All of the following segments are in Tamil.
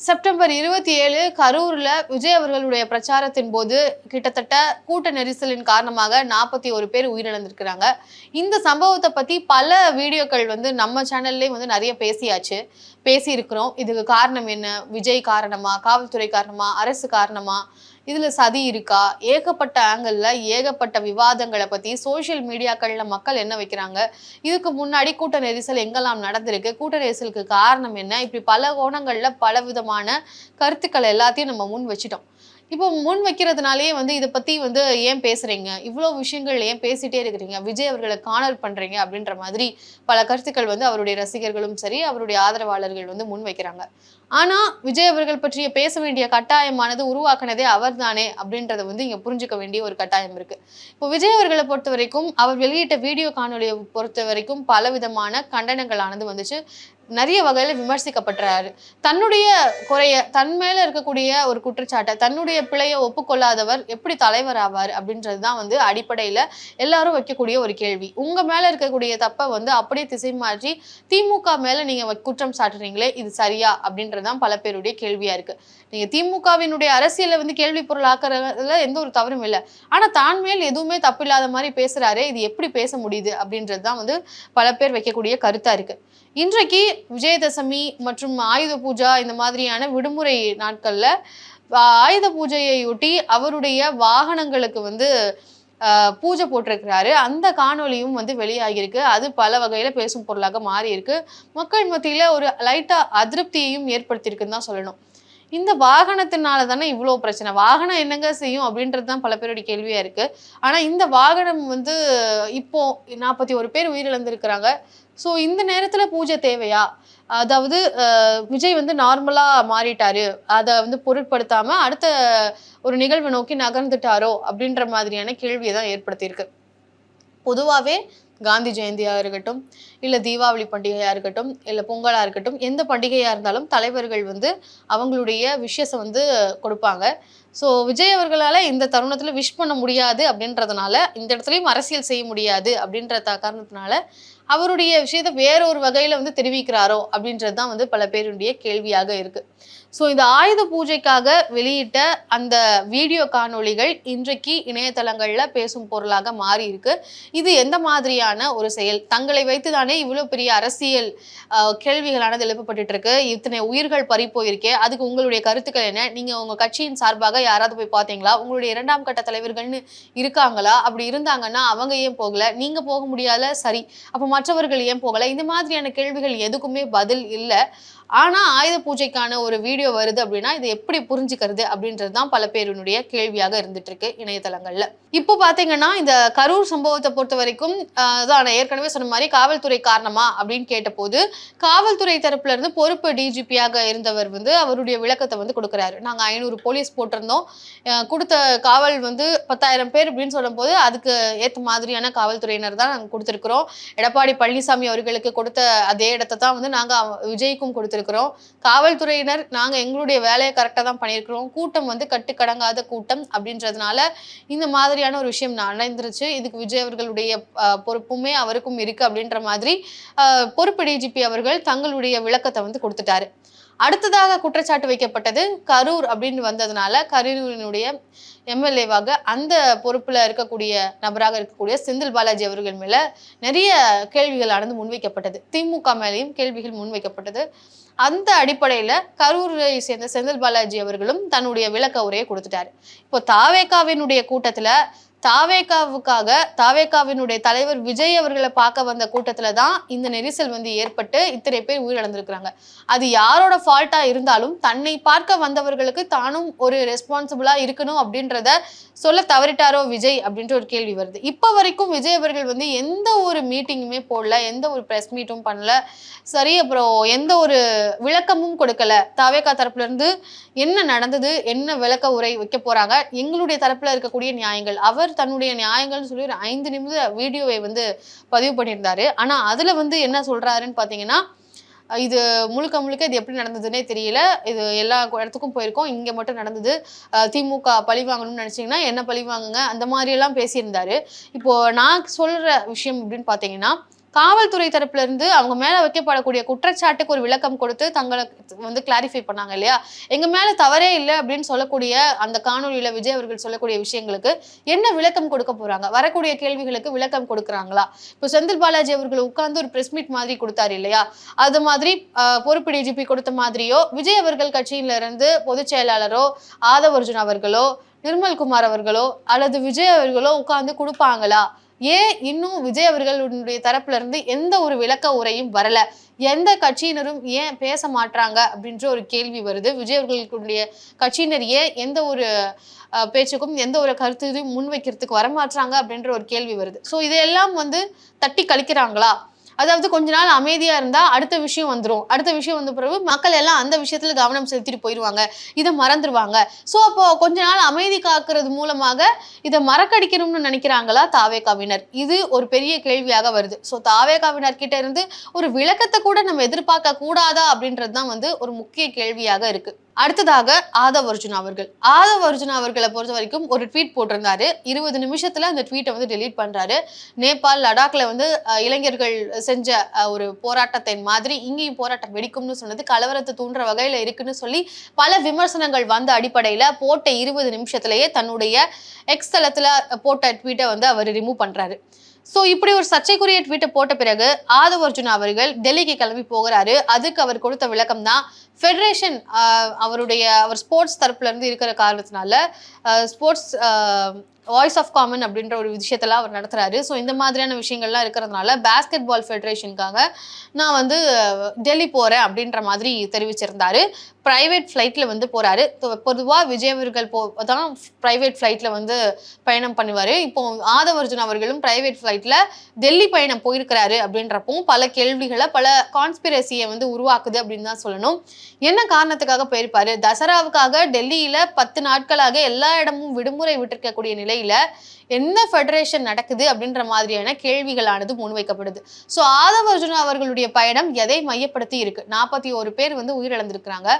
செப்டம்பர் இருபத்தி ஏழு கரூர்ல விஜய் அவர்களுடைய பிரச்சாரத்தின் போது கிட்டத்தட்ட கூட்ட நெரிசலின் காரணமாக நாற்பத்தி ஒரு பேர் உயிரிழந்திருக்கிறாங்க. இந்த சம்பவத்தை பத்தி பல வீடியோக்கள் வந்து நம்ம சேனல்லையும் வந்து நிறைய பேசியாச்சு. பேசியிருக்கிறோம். இதுக்கு காரணம் என்ன? விஜய் காரணமா? காவல்துறை காரணமா? அரசு காரணமா? இதுல சதி இருக்கா? ஏகப்பட்ட ஆங்கிள் ஏகப்பட்ட விவாதங்களை பத்தி சோஷியல் மீடியாக்கள்ல மக்கள் என்ன வைக்கிறாங்க? இதுக்கு முன்னாடி கூட்ட நெரிசல் எங்கெல்லாம் நடந்திருக்கு? கூட்ட நெரிசலுக்கு காரணம் என்ன? இப்படி பல கோணங்கள்ல பல விதமான கருத்துக்கள் எல்லாத்தையும் நம்ம முன் வச்சிட்டோம். இப்போ முன் வைக்கிறதுனாலே வந்து இதை பத்தி வந்து ஏன் பேசுறீங்க? இவ்வளோ விஷயங்கள் ஏன் பேசிட்டே இருக்கிறீங்க? விஜய் அவர்களை காணல் பண்றீங்க அப்படின்ற மாதிரி பல கருத்துக்கள் வந்து அவருடைய ரசிகர்களும் சரி அவருடைய ஆதரவாளர்கள் வந்து முன் வைக்கிறாங்க. ஆனா விஜய் அவர்கள் பற்றிய பேச வேண்டிய கட்டாயமானது உருவாக்குனதே அவர்தானே அப்படின்றத வந்து இங்க புரிஞ்சுக்க வேண்டிய ஒரு கட்டாயம் இருக்கு. இப்போ விஜய் அவர்களை பொறுத்த வரைக்கும் அவர் வெளியிட்ட வீடியோ காணொலியை பொறுத்த வரைக்கும் பல விதமான கண்டனங்களானது வந்துச்சு. நிறைய வகையில விமர்சிக்கப்படுறாரு தன்னுடைய குறைய தன் மேல இருக்கக்கூடிய ஒரு குற்றச்சாட்டை தன்னுடைய பிழையை ஒப்புக்கொள்ளாதவர் எப்படி தலைவர் ஆவார் அப்படின்றது தான் வந்து அடிப்படையில எல்லாரும் வைக்கக்கூடிய ஒரு கேள்வி. உங்க மேல இருக்கக்கூடிய தப்பை வந்து அப்படியே திசை மாற்றி திமுக மேல நீங்க குற்றம் சாட்டுறீங்களே இது சரியா அப்படின்றதுதான் பல பேருடைய கேள்வியா இருக்கு. நீங்க திமுகவினுடைய அரசியலை வந்து கேள்வி பொருளாக்குறதுல எந்த ஒரு தவறும் இல்லை. ஆனா தான் மேல் எதுவுமே தப்பில்லாத மாதிரி பேசுறாரு இது எப்படி பேச முடியுது அப்படின்றது தான் வந்து பல பேர் வைக்கக்கூடிய கருத்தா இருக்கு. இன்றைக்கு விஜயதசமி மற்றும் ஆயுத பூஜா இந்த மாதிரியான விடுமுறை நாட்கள்ல ஆயுத பூஜையையொட்டி அவருடைய வாகனங்களுக்கு வந்து பூஜை போட்டிருக்கிறாரு. அந்த காணொலியும் வந்து வெளியாகியிருக்கு. அது பல வகையில பேசும் பொருளாக மாறி இருக்கு மக்கள் மத்தியில ஒரு லைட்டா அதிருப்தியையும் ஏற்படுத்தியிருக்குன்னு தான் சொல்லணும். இந்த வாகனத்தினால தானே இவ்வளோ பிரச்சனை? வாகனம் என்னங்க செய்யும் அப்படின்றது தான் பல பேருடைய கேள்வியாக இருக்குது ஆனால் இந்த வாகனம் வந்து இப்போ நாற்பத்தி ஒரு பேர் உயிரிழந்திருக்கிறாங்க. ஸோ இந்த நேரத்தில் பூஜை தேவையா? அதாவது விஜய் வந்து நார்மலாக மாறிட்டாரு. அதை வந்து பொருட்படுத்தாமல் அடுத்த ஒரு நிகழ்வை நோக்கி நகர்ந்துட்டாரோ அப்படின்ற மாதிரியான கேள்வியை தான் ஏற்படுத்தியிருக்கு. பொதுவாகவே காந்தி ஜெயந்தியாக இருக்கட்டும் இல்லை தீபாவளி பண்டிகையாக இருக்கட்டும் இல்லை பொங்கலாக இருக்கட்டும் எந்த பண்டிகையாக இருந்தாலும் தலைவர்கள் வந்து அவங்களுடைய விஷயஸை வந்து கொடுப்பாங்க. ஸோ விஜய் அவர்களால் இந்த தருணத்தில் விஷ் பண்ண முடியாது அப்படின்றதுனால இந்த இடத்துலையும் அரசியல் செய்ய முடியாது அப்படின்ற காரணத்தினால அவருடைய விஷயத்தை வேற ஒரு வகையில் வந்து தெரிவிக்கிறாரோ அப்படின்றது தான் வந்து பல பேருடைய கேள்வியாக இருக்கு. ஸோ இந்த ஆயுத பூஜைக்காக வெளியிட்ட அந்த வீடியோ காணொளிகள் இன்றைக்கு இணையதளங்களில் பேசும் பொருளாக மாறி இருக்கு. இது எந்த மாதிரியான ஒரு செயல்? தங்களை வைத்து தானே இவ்வளோ பெரிய அரசியல் கேள்விகளானது எழுப்பப்பட்டு இருக்கு இத்தனை உயிர்கள் பறி போயிருக்கே. அதுக்கு உங்களுடைய கருத்துக்கள் என்ன? நீங்கள் உங்கள் கட்சியின் சார்பாக யாராவது போய் பார்த்தீங்களா உங்களுடைய இரண்டாம் கட்ட தலைவர்கள்னு இருக்காங்களா? அப்படி இருந்தாங்கன்னா அவங்க ஏன் போகல? நீங்கள் போக முடியாத சரி. அப்போ மற்றவர்கள் ஏன் போகல? இந்த மாதிரியான கேள்விகள் எதுக்குமே பதில் இல்லை. ஆனால் ஆயுத பூஜைக்கான ஒரு வீடியோ வருது அப்படின்னா இதை எப்படி புரிஞ்சுக்கிறது அப்படின்றது தான் பல பேருனுடைய கேள்வியாக இருந்துட்டு இருக்கு இப்போ பார்த்தீங்கன்னா இந்த கரூர் சம்பவத்தை பொறுத்த வரைக்கும் அதான் நான் ஏற்கனவே சொன்ன மாதிரி காவல்துறை காரணமா அப்படின்னு கேட்டபோது காவல்துறை தரப்புல இருந்து பொறுப்பு டிஜிபியாக இருந்தவர் வந்து அவருடைய விளக்கத்தை வந்து கொடுக்குறாரு. நாங்கள் ஐநூறு போலீஸ் போட்டிருந்தோம். கொடுத்த காவல் வந்து பத்தாயிரம் பேர் அப்படின்னு சொல்லும்போது அதுக்கு ஏற்ற மாதிரியான காவல்துறையினர் தான் நாங்கள் கொடுத்துருக்குறோம். எடப்பாடி பழனிசாமி அவர்களுக்கு கொடுத்த அதே இடத்தை தான் வந்து நாங்கள் விஜய்க்கும் கொடுத்துருக்குறோம் காவல்துறையினர் நாங்கள் எங்களுடைய வேலையை கரெக்டாக தான் பண்ணியிருக்கிறோம். கூட்டம் வந்து கட்டுக்கடங்காத கூட்டம் அப்படின்றதுனால இந்த மாதிரியான ஒரு விஷயம் நடந்துருச்சு. இதுக்கு விஜய் அவர்களுடைய பொறுப்புமே அவருக்கும் இருக்கு அப்படின்ற மாதிரி பொறுப்பு டிஜிபி அவர்கள் தங்களுடைய விளக்கத்தை வந்து கொடுத்துட்டாரு. அடுத்ததாக குற்றச்சாட்டு வைக்கப்பட்டது கரூர் அப்படின்னு வந்ததுனால கரூரினுடைய எம்எல்ஏவாக அந்த பொறுப்பில் இருக்கக்கூடிய நபராக இருக்கக்கூடிய செந்தில் பாலாஜி அவர்கள் மேல நிறைய கேள்விகளானது முன்வைக்கப்பட்டது. திமுக மேலேயும் கேள்விகள் முன்வைக்கப்பட்டது. அந்த அடிப்படையில கரூரை சேர்ந்த செந்தில் பாலாஜி அவர்களும் தன்னுடைய விளக்க உரையை கொடுத்துட்டாரு. இப்போ தாவேகாவினுடைய கூட்டத்துல தாவேகாவுக்காக தாவேகாவினுடைய தலைவர் விஜய் அவர்களை பார்க்க வந்த கூட்டத்துல தான் இந்த நெரிசல் வந்து ஏற்பட்டு இத்தனை பேர் உயிரிழந்திருக்கிறாங்க. அது யாரோட ஃபால்ட்டா இருந்தாலும் தன்னை பார்க்க வந்தவர்களுக்கு தானும் ஒரு ரெஸ்பான்சிபிளா இருக்கணும் அப்படின்றத சொல்ல தவறிட்டாரோ விஜய் அப்படின்ற ஒரு கேள்வி வருது. இப்போ வரைக்கும் விஜய் அவர்கள் வந்து எந்த ஒரு மீட்டிங்குமே போடல எந்த ஒரு ப்ரெஸ் மீட்டும் பண்ணல. சரி அப்புறம் எந்த ஒரு விளக்கமும் கொடுக்கல. தாவேகா தரப்புல இருந்து என்ன நடந்தது என்ன விளக்க உரை வைக்க போறாங்க எங்களுடைய தரப்புல இருக்கக்கூடிய நியாயங்கள். அவர் தன்னுடைய நியாயங்கள்னு சொல்லி ஒரு ஐந்து நிமிட வீடியோவை வந்து பதிவு பண்ணியிருந்தாரு. ஆனால் அதில் வந்து என்ன சொல்கிறாருன்னு பார்த்தீங்கன்னா இது முழுக்க முழுக்க இது எப்படி நடந்ததுன்னே தெரியல. இது எல்லா இடத்துக்கும் போயிருக்கோம். இங்க மட்டும் நடந்தது. திமுக பழி வாங்கணும்னு நினைச்சீங்கன்னா என்ன பழி வாங்குங்க? அந்த மாதிரி எல்லாம் பேசியிருந்தாரு. இப்போ நான் சொல்ற விஷயம் அப்படின்னு பாத்தீங்கன்னா காவல்துறை தரப்புல இருந்து அவங்க மேல வைக்கப்படக்கூடிய குற்றச்சாட்டுக்கு ஒரு விளக்கம் கொடுத்து தங்களை வந்து கிளாரிஃபை பண்ணாங்க இல்லையா? எங்க மேல தவறே இல்லை அப்படின்னு சொல்லக்கூடிய அந்த காணொலியில விஜய் அவர்கள் சொல்லக்கூடிய விஷயங்களுக்கு என்ன விளக்கம் கொடுக்க போறாங்க? வரக்கூடிய கேள்விகளுக்கு விளக்கம் கொடுக்குறாங்களா? இப்போ செந்தில் பாலாஜி அவர்கள் உட்கார்ந்து ஒரு பிரஸ் மீட் மாதிரி கொடுத்தாரு இல்லையா? அது மாதிரி பொறுப்பு டிஜிபி கொடுத்த மாதிரியோ விஜய் அவர்கள் கட்சியில இருந்து பொதுச் செயலாளரோ ஆதவ் அர்ஜுன் அவர்களோ நிர்மல்குமார் அவர்களோ அல்லது விஜய் அவர்களோ உட்கார்ந்து கொடுப்பாங்களா? ஏன் இன்னும் விஜய் அவர்களுடைய தரப்புல இருந்து எந்த ஒரு விளக்க உரையும் வரல? எந்த கட்சியினரும் ஏன் பேச மாட்றாங்க? அப்படின்ற ஒரு கேள்வி வருது. விஜய் அவர்களுடைய கட்சியினர் ஏன் எந்த ஒரு பேச்சுக்கும் எந்த ஒரு கருத்து இதையும் முன்வைக்கிறதுக்கு வரமாட்றாங்க? அப்படின்ற ஒரு கேள்வி வருது. ஸோ இதையெல்லாம் வந்து தட்டி கழிக்கிறாங்களா? அதாவது கொஞ்ச நாள் அமைதியா இருந்தா அடுத்த விஷயம் வந்துடும் அடுத்த விஷயம் வந்த பிறகு மக்கள் எல்லாம் அந்த விஷயத்துல கவனம் செலுத்திட்டு போயிடுவாங்க இதை மறந்துடுவாங்க ஸோ அப்போ கொஞ்ச நாள் அமைதி காக்கிறது மூலமாக இதை மறக்கடிக்கணும்னு நினைக்கிறாங்களா தாவேகாவினர்? இது ஒரு பெரிய கேள்வியாக வருது. ஸோ தாவேகாவினர் கிட்ட இருந்து ஒரு விளக்கத்தை கூட நம்ம எதிர்பார்க்க கூடாதா அப்படின்றது தான் வந்து ஒரு முக்கிய கேள்வியாக இருக்குது அடுத்ததாக ஆதவ் அர்ஜுன் அவர்கள். ஆதவ் அர்ஜுன் அவர்களை பொறுத்த வரைக்கும் ஒரு ட்வீட் போட்டிருந்தாரு. இருபது நிமிஷத்துல அந்த ட்வீட்டை வந்து டெலீட் பண்றாரு. நேபாள் லடாக்ல வந்து இளைஞர்கள் செஞ்ச ஒரு போராட்டத்தின் மாதிரி இங்கேயும் போராட்டம் வெடிக்கும்னு சொன்னது கலவரத்தை தூண்டுற வகையில இருக்குன்னு சொல்லி பல விமர்சனங்கள் வந்த அடிப்படையில போட்ட இருபது நிமிஷத்திலேயே தன்னுடைய எக்ஸ் தளத்துல போட்ட ட்வீட்டை வந்து அவர் ரிமூவ் பண்றாரு. ஸோ இப்படி ஒரு சர்ச்சைக்குரிய ட்வீட்டை போட்ட பிறகு ஆதவ் அர்ஜுன் அவர்கள் டெல்லிக்கு கிளம்பி போகிறாரு. அதுக்கு அவர் கொடுத்த விளக்கம் தான் ஃபெடரேஷன் அவருடைய அவர் ஸ்போர்ட்ஸ் தரப்புலேருந்து இருக்கிற காரணத்தினால ஸ்போர்ட்ஸ் வாய்ஸ் ஆஃப் காமன் அப்படின்ற ஒரு விஷயத்தெல்லாம் அவர் நடத்துகிறாரு ஸோ இந்த மாதிரியான விஷயங்கள்லாம் இருக்கிறதுனால பேஸ்கெட் பால் ஃபெடரேஷனுக்காக நான் வந்து டெல்லி போகிறேன் அப்படின்ற மாதிரி தெரிவிச்சிருந்தாரு. ப்ரைவேட் ஃப்ளைட்டில் வந்து போகிறாரு பொதுவாக விஜயவர்கள் போ தான் ப்ரைவேட் ஃப்ளைட்டில் வந்து பயணம் பண்ணுவார். இப்போ ஆதவர்ஜுன் அவர்களும் ப்ரைவேட் ஃப்ளைட்டில் டெல்லி பயணம் போயிருக்கிறாரு அப்படின்றப்போ பல கேள்விகளை பல கான்ஸ்பிரசியை வந்து உருவாக்குது அப்படின்னு தான் சொல்லணும். என்ன காரணத்துக்காக போயிருப்பாரு? தசராவுக்காக டெல்லியில் பத்து நாட்களாக எல்லா இடமும் விடுமுறை விட்டிருக்கக்கூடிய நிலையில் என்ன ஃபெடரேஷன் நடக்குது அப்படின்ற மாதிரியான கேள்விகளானது முன்வைக்கப்படுது. ஸோ ஆதவ அர்ஜுனா அவர்களுடைய பயணம் எதை மையப்படுத்தி இருக்கு? நாற்பத்தி ஒரு பேர் வந்து உயிரிழந்திருக்கிறாங்க.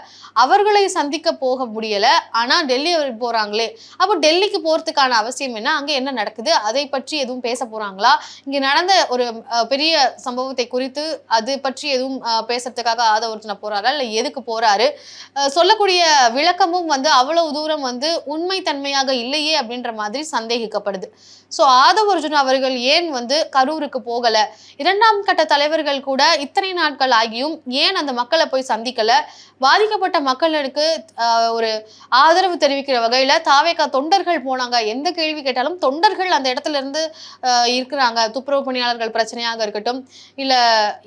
அவர்களை சந்திக்க போக முடியல. ஆனால் டெல்லி அவர் போறாங்களே. அப்போ டெல்லிக்கு போறதுக்கான அவசியம் என்ன? அங்கே என்ன நடக்குது? அதை பற்றி எதுவும் பேச போறாங்களா? இங்கே நடந்த ஒரு பெரிய சம்பவத்தை குறித்து அது பற்றி எதுவும் பேசுறதுக்காக ஆதவ அர்ஜுனா போறாரா? இல்லை எதுக்கு போறாரு? சொல்லக்கூடிய விளக்கமும் வந்து அவ்வளவு தூரம் வந்து உண்மை தன்மையாக இல்லையே அப்படின்ற மாதிரி சந்தேகிக்கப்படுது ஸோ ஆதவ அர்ஜுன் அவர்கள் ஏன் வந்து கரூருக்கு போகல? இரண்டாம் கட்ட தலைவர்கள் கூட இத்தனை நாட்கள் ஆகியும் ஏன் அந்த மக்களை போய் சந்திக்கல? பாதிக்கப்பட்ட மக்களுக்கு ஒரு ஆதரவு தெரிவிக்கிற வகையில தாவேக்கா தொண்டர்கள் போனாங்க. எந்த கேள்வி கேட்டாலும் தொண்டர்கள் அந்த இடத்துல இருந்து இருக்கிறாங்க. துப்புரவு பணியாளர்கள் பிரச்சனையாக இருக்கட்டும் இல்ல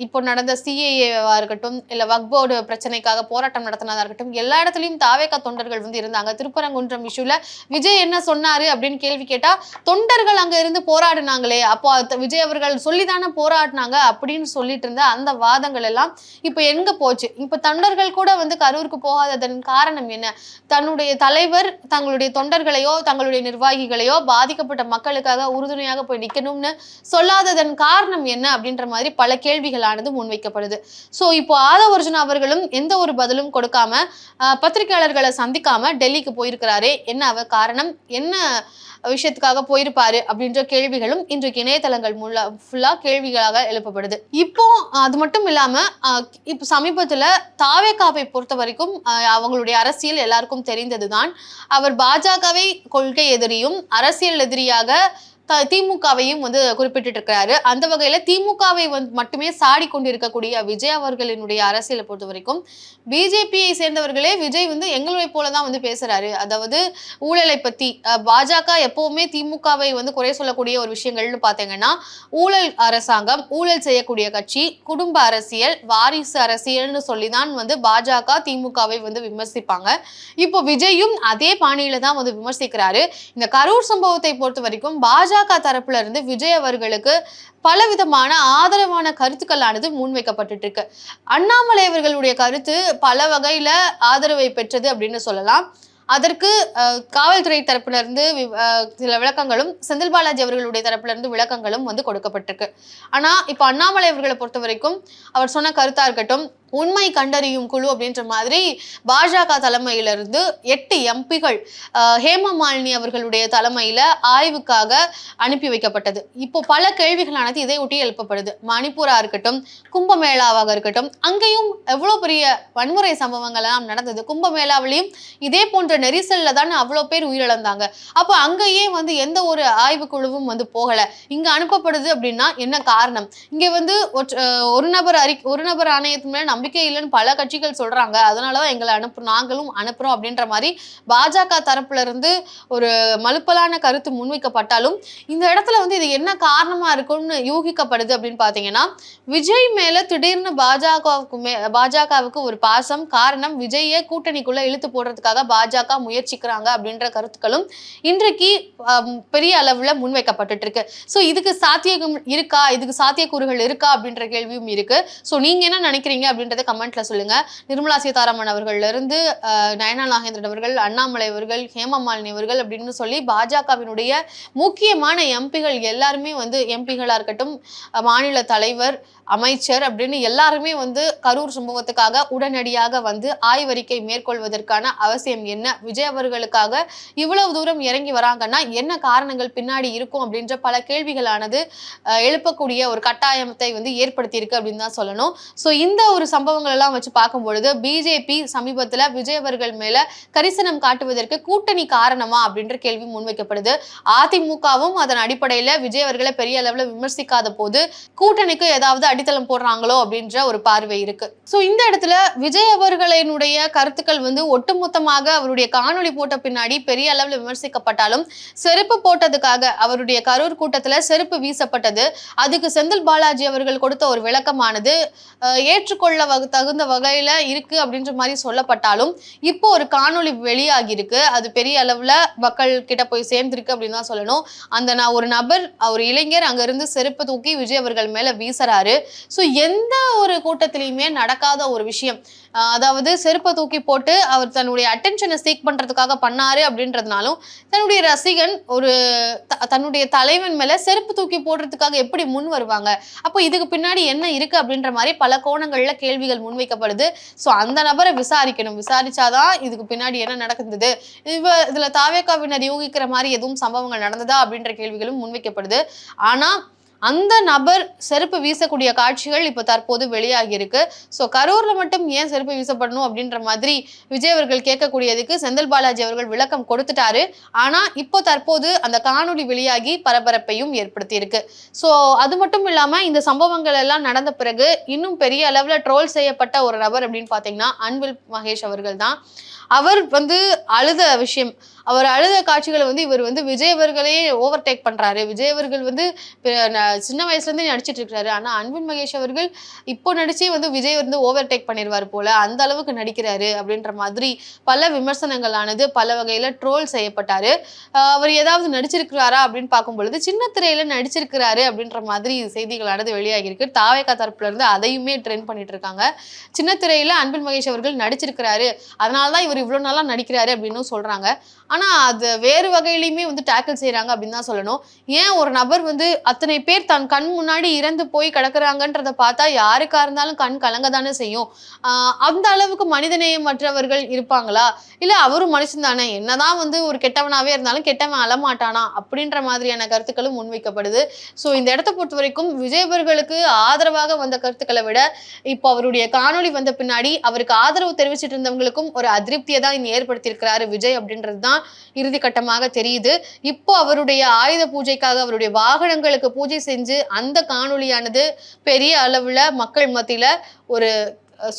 இப்போ நடந்த சிஏஏவா இருக்கட்டும் இல்ல வக்போர்டு பிரச்சனைக்காக போராட்டம் நடத்தினதா இருக்கட்டும் எல்லா இடத்துலயும் தாவேக்கா தொண்டர்கள் வந்து இருந்தாங்க. திருப்பரங்குன்றம் இஷ்யூல விஜய் என்ன சொன்னாரு அப்படின்னு கேள்வி கேட்டா தொண்டர்கள் அங்க இருந்து போராடினாங்களே. அப்போ விஜய் அவர்கள் சொல்லிதானே போராடினாங்க அப்படின்னு சொல்லிட்டு இருந்த அந்த வாதங்கள் எல்லாம் இப்ப எங்க போச்சு? இப்ப தொண்டர்கள் கூட வந்து கரூருக்கு போகாததன் காரணம் என்ன? தன்னுடைய தலைவர் தங்களுடைய தொண்டர்களையோ தங்களுடைய நிர்வாகிகளையோ பாதிக்கப்பட்ட மக்களுக்காக உறுதுணையாக போய் நிக்கணும்னு சொல்லாததன் காரணம் என்ன? அப்படின்ற மாதிரி பல கேள்விகளானது முன்வைக்கப்படுது. சோ இப்போ ஆதவ அர்ஜுன் அவர்களும் எந்த ஒரு பதிலும் கொடுக்காம பத்திரிகையாளர்களை சந்திக்காம டெல்லிக்கு போயிருக்கிறாரே. என்ன அவ காரணம்? என்ன விஷயத்துக்காக போயிருப்பாரு அப்படின்ற கேள்விகளும் இன்றைக்கு இணையதளங்கள் மூலம் ஃபுல்லா கேள்விகளாக எழுப்பப்படுது. இப்போ அது மட்டும் இல்லாம ஆஹ், இப்போ சமீபத்துல தாவேகாவை பொறுத்த வரைக்கும் அவங்களுடைய அரசியல் எல்லாருக்கும் தெரிந்ததுதான். அவர் பாஜகவை கொள்கை எதிரியும் அரசியல் எதிரியாக திமுகவையும் வந்து குறிப்பிட்டு இருக்கிறாரு அந்த வகையில திமுகவை வந்து மட்டுமே சாடி கொண்டிருக்கக்கூடிய விஜய் அவர்களினுடைய அரசியலை பொறுத்த வரைக்கும் பிஜேபியை சேர்ந்தவர்களே விஜய் வந்து எங்களை போலதான் வந்து பேசுறாரு. அதாவது ஊழலை பத்தி பாஜக எப்பவுமே திமுகவை வந்து குறை சொல்லக்கூடிய ஒரு விஷயங்கள்னு பாத்தீங்கன்னா ஊழல் அரசாங்கம் ஊழல் செய்யக்கூடிய கட்சி குடும்ப அரசியல் வாரிசு அரசியல்னு சொல்லிதான் வந்து பாஜக திமுகவை வந்து விமர்சிப்பாங்க. இப்போ விஜயும் அதே பாணியில தான் வந்து விமர்சிக்கிறாரு. இந்த கரூர் சம்பவத்தை பொறுத்த வரைக்கும் பாஜக தரப்புல இருந்து விஜய் அவர்களுக்கு பலவிதமான ஆதரவான கருத்துக்களானது முன்வைக்கப்பட்டு இருக்கு அண்ணாமலை அவர்களுடைய கருத்து பல வகையில ஆதரவை பெற்றது அப்படின்னு சொல்லலாம். அதற்கு காவல்துறை தரப்பிலிருந்து சில விளக்கங்களும் செந்தில் பாலாஜி அவர்களுடைய தரப்பிலிருந்து விளக்கங்களும் வந்து கொடுக்கப்பட்டிருக்கு. ஆனா இப்போ அண்ணாமலை அவர்களை பொறுத்த வரைக்கும் அவர் சொன்ன கருத்தா இருக்கட்டும் உண்மை கண்டறியும் குழு அப்படின்ற மாதிரி பாஜக தலைமையிலிருந்து எட்டு எம்பிகள் ஹேமமாலினி அவர்களுடைய தலைமையில ஆய்வுக்காக அனுப்பி வைக்கப்பட்டது. இப்போ பல கேள்விகளானது இதை ஒட்டி எழுப்பப்படுது. மணிப்பூரா இருக்கட்டும் கும்பமேளாவாக இருக்கட்டும் அங்கேயும் எவ்வளோ பெரிய வன்முறை சம்பவங்கள் எல்லாம் நடந்தது. கும்பமேளாவிலையும் இதே போன்ற நெரிசல்ல தானே அவ்வளோ பேர் உயிரிழந்தாங்க. அப்போ அங்கேயே வந்து எந்த ஒரு ஆய்வு குழுவும் வந்து போகல. இங்க அனுப்பப்படுது அப்படின்னா என்ன காரணம்? இங்க வந்து ஒரு நபர் அறி ஒரு நபர் ஆணையத்து மேலே நம்பிக்கை இல்லைன்னு பல கட்சிகள் சொல்றாங்க. அதனாலதான் எங்களை அனுப்பு நாங்களும் அனுப்புறோம் அப்படின்ற மாதிரி பாஜக தரப்புல இருந்து ஒரு மலுப்பலான கருத்து முன்வைக்கப்பட்டாலும் இந்த இடத்துல வந்து இது என்ன காரணமா இருக்கும்னு யூகிக்கப்படுது அப்படின்னு பாத்தீங்கன்னா விஜய் மேல திடீர்னு பாஜகவுக்கு மே பாஜகவுக்கு ஒரு பாசம் காரணம் விஜயை கூட்டணிக்குள்ள இழுத்து போடுறதுக்காக பாஜக முயற்சிக்கிறாங்க அப்படின்ற கருத்துக்களும் இன்றைக்கு பெரிய அளவுல முன்வைக்கப்பட்டு இருக்கு ஸோ இதுக்கு சாத்தியம் இருக்கா? இதுக்கு சாத்தியக்கூறுகள் இருக்கா? அப்படின்ற கேள்வியும் இருக்கு. ஸோ நீங்க என்ன நினைக்கிறீங்க அப்படின்றத கமெண்ட்ல சொல்லுங்க. நிர்மலா சீதாராமன் அவர்கள்ல இருந்து நயனா நாகேந்திரன் அவர்கள் அண்ணாமலை அவர்கள் ஹேமமாலினி அவர்கள் அப்படின்னு சொல்லி பாஜகவினுடைய முக்கியமான எம்பிகள் எல்லாருமே வந்து எம்பிகளா இருக்கட்டும் மாநில தலைவர் அமைச்சர் அப்படின்னு எல்லாருமே வந்து கரூர் சம்பவத்துக்காக உடனடியாக வந்து ஆய்வறிக்கை மேற்கொள்வதற்கான அவசியம் என்ன? விஜய் அவர்களுக்காக இவ்வளவு தூரம் இறங்கி வராங்கன்னா என்ன காரணங்கள் பின்னாடி இருக்கும் அப்படின்ற பல கேள்விகளானது எழுப்பக்கூடிய ஒரு கட்டாயத்தை வந்து ஏற்படுத்தியிருக்கு அப்படின்னு தான் சொல்லணும். ஸோ இந்த ஒரு சம்பவங்கள் எல்லாம் வச்சு பார்க்கும் பொழுது பிஜேபி சமீபத்தில் விஜய் அவர்கள் மேல கரிசனம் காட்டுவதற்கு கூட்டணி காரணமா அப்படின்ற கேள்வி முன்வைக்கப்படுது. அதிமுகவும் அதன் அடிப்படையில விஜய் அவர்களை பெரிய அளவுல விமர்சிக்காத போது கூட்டணிக்கு ஏதாவது அடித்தளம் போடுறாங்களோ அப்படின்ற ஒரு பார்வை இருக்கு. ஸோ இந்த இடத்துல விஜய் அவர்களினுடைய கருத்துக்கள் வந்து ஒட்டுமொத்தமாக அவருடைய காணொளி போட்ட பின்னாடி பெரிய அளவில் விமர்சிக்கப்பட்டாலும் செருப்பு போட்டதுக்காக அவருடைய கரூர் கூட்டத்தில் செருப்பு வீசப்பட்டது. அதுக்கு செந்தில் பாலாஜி அவர்கள் கொடுத்த ஒரு விளக்கமானது ஏற்றுக்கொள்ள வகு- தகுந்த வகையில இருக்கு அப்படின்ற மாதிரி சொல்லப்பட்டாலும் இப்போ ஒரு காணொளி வெளியாகி இருக்கு அது பெரிய அளவுல மக்கள் கிட்ட போய் சேர்ந்திருக்கு அப்படின்னு தான் சொல்லணும். அந்த நான் ஒரு நபர் ஒரு இளைஞர் அங்கேருந்து செருப்பு தூக்கி விஜய் அவர்கள் மேல வீசுறாரு. ஸோ எந்த ஒரு கூட்டத்திலையுமே நடக்காத ஒரு விஷயம். அதாவது செருப்பை தூக்கி போட்டு அவர் தன்னுடைய அட்டென்ஷனை சீக் பண்ணுறதுக்காக பண்ணாரு அப்படின்றதுனாலும் தன்னுடைய ரசிகன் ஒரு த- தன்னுடைய தலைவன் மேலே செருப்பு தூக்கி போடுறதுக்காக எப்படி முன் வருவாங்க? அப்போ இதுக்கு பின்னாடி என்ன இருக்கு அப்படின்ற மாதிரி பல கோணங்களில் கேள்விகள் முன்வைக்கப்படுது. ஸோ அந்த நபரை விசாரிக்கணும். விசாரிச்சாதான் இதுக்கு பின்னாடி என்ன நடக்குது இவ இதில் தாவேக்காவினர் யூகிக்கிற மாதிரி எதுவும் சம்பவங்கள் நடந்ததா அப்படின்ற கேள்விகளும் முன்வைக்கப்படுது. ஆனால் அந்த நபர் செருப்பு வீசக்கூடிய காட்சிகள் இப்போ தற்போது வெளியாகி இருக்கு ஸோ கரூர்ல மட்டும் ஏன் செருப்பு வீசப்படணும் அப்படின்ற மாதிரி விஜய் அவர்கள் கேட்கக்கூடியதுக்கு செந்தில் பாலாஜி அவர்கள் விளக்கம் கொடுத்துட்டாரு. ஆனா இப்போ தற்போது அந்த காணொளி வெளியாகி பரபரப்பையும் ஏற்படுத்தியிருக்கு. ஸோ அது மட்டும் இல்லாம இந்த சம்பவங்கள் எல்லாம் நடந்த பிறகு இன்னும் பெரிய அளவில் ட்ரோல் செய்யப்பட்ட ஒரு நபர் அப்படின்னு பார்த்தீங்கன்னா அன்பில் மகேஷ் அவர்கள் தான். அவர் வந்து அழுத விஷயம். அவர் அழுத காட்சிகளை வந்து இவர் வந்து விஜய் அவர்களே ஓவர் டேக் பண்ணுறாரு விஜய் அவர்கள் வந்து சின்ன வயசுலேருந்தே நடிச்சிட்டு இருக்கிறாரு ஆனால் அன்பின் மகேஷ் அவர்கள் இப்போ நடிச்சே வந்து விஜய் வந்து ஓவர் டேக் பண்ணிடுவார் போல. அந்த அளவுக்கு நடிக்கிறாரு அப்படின்ற மாதிரி பல விமர்சனங்கள் ஆனது பல வகையில் ட்ரோல் செய்யப்பட்டார். அவர் ஏதாவது நடிச்சிருக்கிறாரா அப்படின்னு பார்க்கும் பொழுது சின்ன திரையில் நடிச்சிருக்கிறாரு அப்படின்ற மாதிரி செய்திகளானது வெளியாகியிருக்கு. தாவேக்கா தரப்புலேருந்து அதையுமே ட்ரெண்ட் பண்ணிட்டு இருக்காங்க. சின்ன திரையில் அன்பின் மகேஷ் அவர்கள் நடிச்சிருக்கிறாரு. அதனாலதான் இவர் இவ்வளோ நாளாக நடிக்கிறாரு அப்படின்னு சொல்கிறாங்க ஆனால் அது வேறு வகையிலையுமே வந்து டேக்கிள் செய்கிறாங்க அப்படின்னு தான் சொல்லணும். ஏன் ஒரு நபர் வந்து அத்தனை பேர் தன் கண் முன்னாடி இறந்து போய் கிடக்குறாங்கன்றதை பார்த்தா யாருக்காக இருந்தாலும் கண் கலங்க தானே செய்யும் அந்த அளவுக்கு மனிதநேயம் மற்றவர்கள் இருப்பாங்களா? இல்லை அவரும் மனுஷன் தானே? என்னதான் வந்து ஒரு கெட்டவனாகவே இருந்தாலும் கெட்டவன் அழமாட்டானா? அப்படின்ற மாதிரியான கருத்துக்களும் முன்வைக்கப்படுது. ஸோ இந்த இடத்த பொறுத்த வரைக்கும் விஜயபர்களுக்கு ஆதரவாக வந்த கருத்துக்களை விட இப்போ அவருடைய காணொளி வந்த பின்னாடி அவருக்கு ஆதரவு தெரிவிச்சிட்டு இருந்தவங்களுக்கும் ஒரு அதிருப்தியை தான் இங்க ஏற்படுத்தியிருக்கிறாரு விஜய் அப்படின்றது தான் இறுதி கட்டமாக தெரியுது. இப்போ அவருடைய ஆயுத பூஜைக்காக அவருடைய வாகனங்களுக்கு பூஜை செஞ்சு அந்த காணொளியானது பெரிய அளவுல மக்கள் மத்தியில ஒரு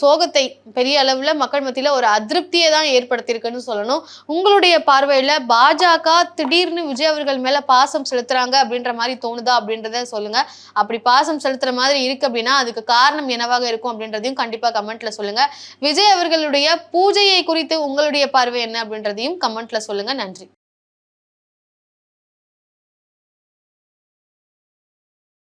சோகத்தை பெரிய அளவில் மக்கள் மத்தியில் ஒரு அதிருப்தியை தான் ஏற்படுத்தியிருக்குன்னு சொல்லணும். உங்களுடைய பார்வையில் பாஜக திடீர்னு விஜய் அவர்கள் மேலே பாசம் செலுத்துகிறாங்க அப்படின்ற மாதிரி தோணுதா அப்படின்றத சொல்லுங்கள் அப்படி பாசம் செலுத்துகிற மாதிரி இருக்குது அப்படின்னா அதுக்கு காரணம் என்னவாக இருக்கும் அப்படின்றதையும் கண்டிப்பாக கமெண்ட்டில் சொல்லுங்கள் விஜய் அவர்களுடைய பூஜையை குறித்து உங்களுடைய பார்வை என்ன அப்படின்றதையும் கமெண்ட்டில் சொல்லுங்கள் நன்றி.